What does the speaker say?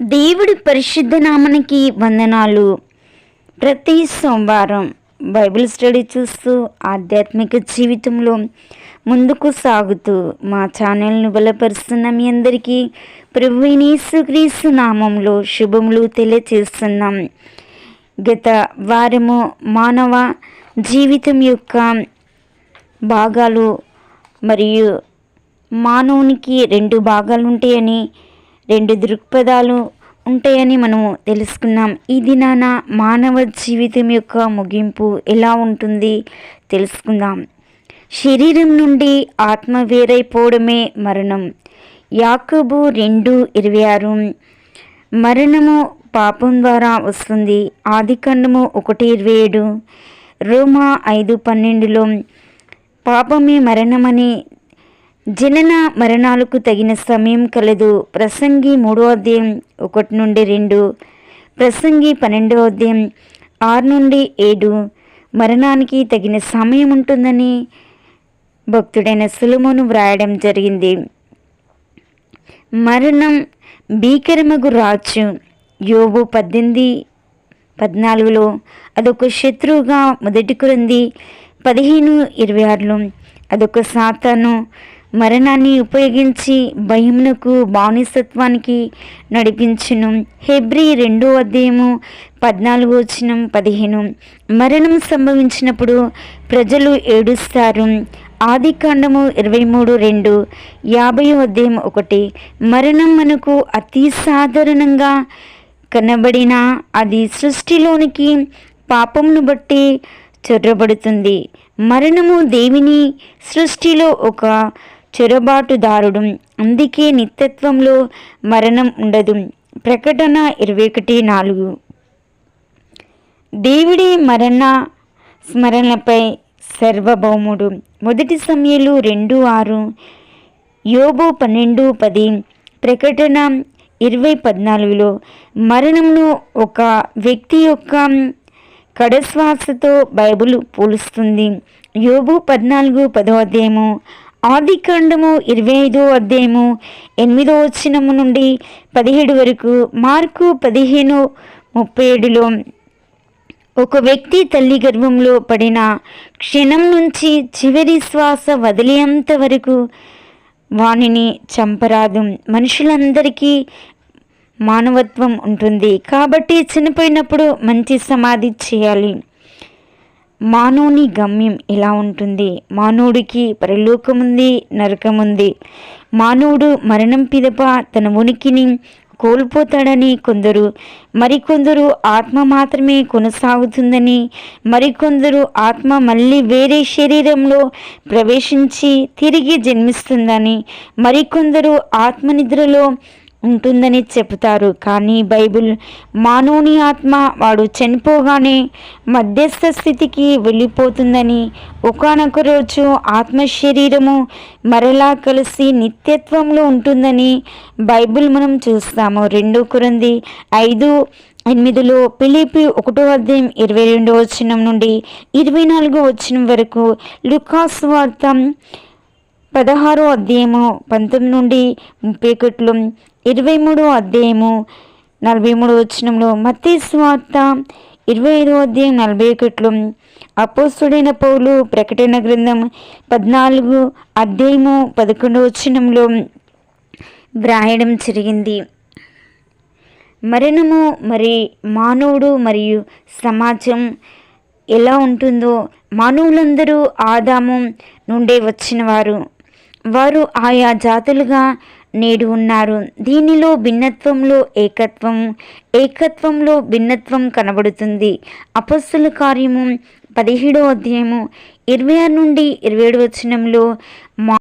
దేవుడి పరిశుద్ధ నామనికి వందనాలు. ప్రతి సోమవారం బైబిల్ స్టడీ చూస్తూ ఆధ్యాత్మిక జీవితంలో ముందుకు సాగుతూ మా ఛానల్ను బలపరుస్తున్న మీ అందరికీ ప్రభునేసుక్రీస్తు నామంలో శుభములు తెలియచేస్తున్నాం. గత వారము మానవ జీవితం యొక్క భాగాలు మరియు మానవునికి రెండు భాగాలు ఉంటాయని రెండు దృక్పథాలు ఉంటాయని మనము తెలుసుకున్నాం. ఈ దినాన మానవ జీవితం యొక్క ముగింపు ఎలా ఉంటుంది తెలుసుకుందాం. శరీరం నుండి ఆత్మ వేరైపోవడమే మరణం. యాకబు రెండు ఇరవై ఆరు. మరణము పాపం ద్వారా వస్తుంది. ఆదికాండము ఒకటి ఇరవై ఏడు. రోమా ఐదు పన్నెండులో పాపమే మరణమని జనన మరణాలకు తగిన సమయం కలదు. ప్రసంగి మూడో అధ్యాయం ఒకటి నుండి రెండు. ప్రసంగి పన్నెండవ అధ్యాయం ఆరు నుండి ఏడు. మరణానికి తగిన సమయం ఉంటుందని భక్తుడైన సులుమును వ్రాయడం జరిగింది. మరణం భీకరమగు రాజు యోబు పద్దెనిమిది పద్నాలుగులో అదొక శత్రువుగా మొదటి కురింది పదిహేను ఇరవై ఆరులో అదొక సాతాను మరణాన్ని ఉపయోగించి భయమునకు బానిసత్వానికి నడిపించును. హెబ్రి రెండో అధ్యాయము పద్నాలుగు వచనం పదిహేను. మరణం సంభవించినప్పుడు ప్రజలు ఏడుస్తారు. ఆది కాండము ఇరవై మూడు రెండు. యాభై అధ్యాయం ఒకటి. మరణం మనకు అతి సాధారణంగా కనబడిన అది సృష్టిలోనికి పాపమును బట్టి చొర్రబడుతుంది మరణము దేవిని సృష్టిలో ఒక చొరబాటుదారుడు. అందుకే నిత్యత్వంలో మరణం ఉండదు. ప్రకటన ఇరవై ఒకటి నాలుగు. దేవుడి మరణ స్మరణపై సర్వభౌముడు. మొదటి సమయంలో రెండు ఆరు యోబు పన్నెండు పది. ప్రకటన ఇరవై పద్నాలుగులో మరణంను ఒక వ్యక్తి యొక్క కడశ్వాసతో బైబుల్ పోలుస్తుంది. యోబు పద్నాలుగు పదో అధ్యాయము ఆది కాండము ఇరవై ఐదో అధ్యాయము ఎనిమిదో వచ్చినము నుండి పదిహేడు వరకు మార్కు పదిహేను ముప్పై ఏడులో ఒక వ్యక్తి తల్లి గర్భంలో పడిన క్షణం నుంచి చివరి శ్వాస వదిలేంత వరకు వానిని చంపరాదు. మనుషులందరికీ మానవత్వం ఉంటుంది. కాబట్టి చనిపోయినప్పుడు మంచి సమాధి చేయాలి. మానవుని గమ్యం ఎలా ఉంటుంది? మానవుడికి పరలోకముంది ఉంది నరకం ఉంది మానవుడు మరణం పిదప తన ఉనికిని కోల్పోతాడని కొందరు మరికొందరు ఆత్మ మాత్రమే కొనసాగుతుందని మరికొందరు ఆత్మ మళ్ళీ వేరే శరీరంలో ప్రవేశించి తిరిగి జన్మిస్తుందని మరికొందరు ఆత్మనిద్రలో ఉంటుందని చెబుతారు. కానీ బైబిల్ మానవుని ఆత్మ వాడు చనిపోగానే మధ్యస్థ స్థితికి వెళ్ళిపోతుందని ఒకనొక రోజు ఆత్మ శరీరము మరలా కలిసి నిత్యత్వంలో ఉంటుందని బైబిల్ మనం చూస్తాము. రెండు కురంది ఐదు ఎనిమిదిలో పిలిపి ఒకటో అధ్యాయం ఇరవై రెండో వచనం నుండి ఇరవై నాలుగో వచనం వరకు లుకాస్ వార్త పదహారో అధ్యాయము పంతొమ్మిది నుండి ముప్పై ఒకటిలో ఇరవై మూడో అధ్యాయము నలభై మూడు వచ్చినంలో మత్తి స్వార్త ఇరవై ఐదో అధ్యాయం నలభై ఒకటిలో అపోస్తుడైన పౌలు ప్రకటన గ్రంథం పద్నాలుగు అధ్యాయము పదకొండో వచ్చినంలో వ్రాయడం జరిగింది. మరణము మరి మానవుడు మరియు సమాజం ఎలా ఉంటుందో మానవులందరూ ఆదాము నుండే వచ్చినవారు. వారు ఆయా జాతులుగా నేడు ఉన్నారు. దీనిలో భిన్నత్వంలో ఏకత్వం ఏకత్వంలో భిన్నత్వం కనబడుతుంది. అపస్సుల కార్యము పదిహేడో అధ్యాయము ఇరవై ఆరు నుండి ఇరవై ఏడు వచనంలో మా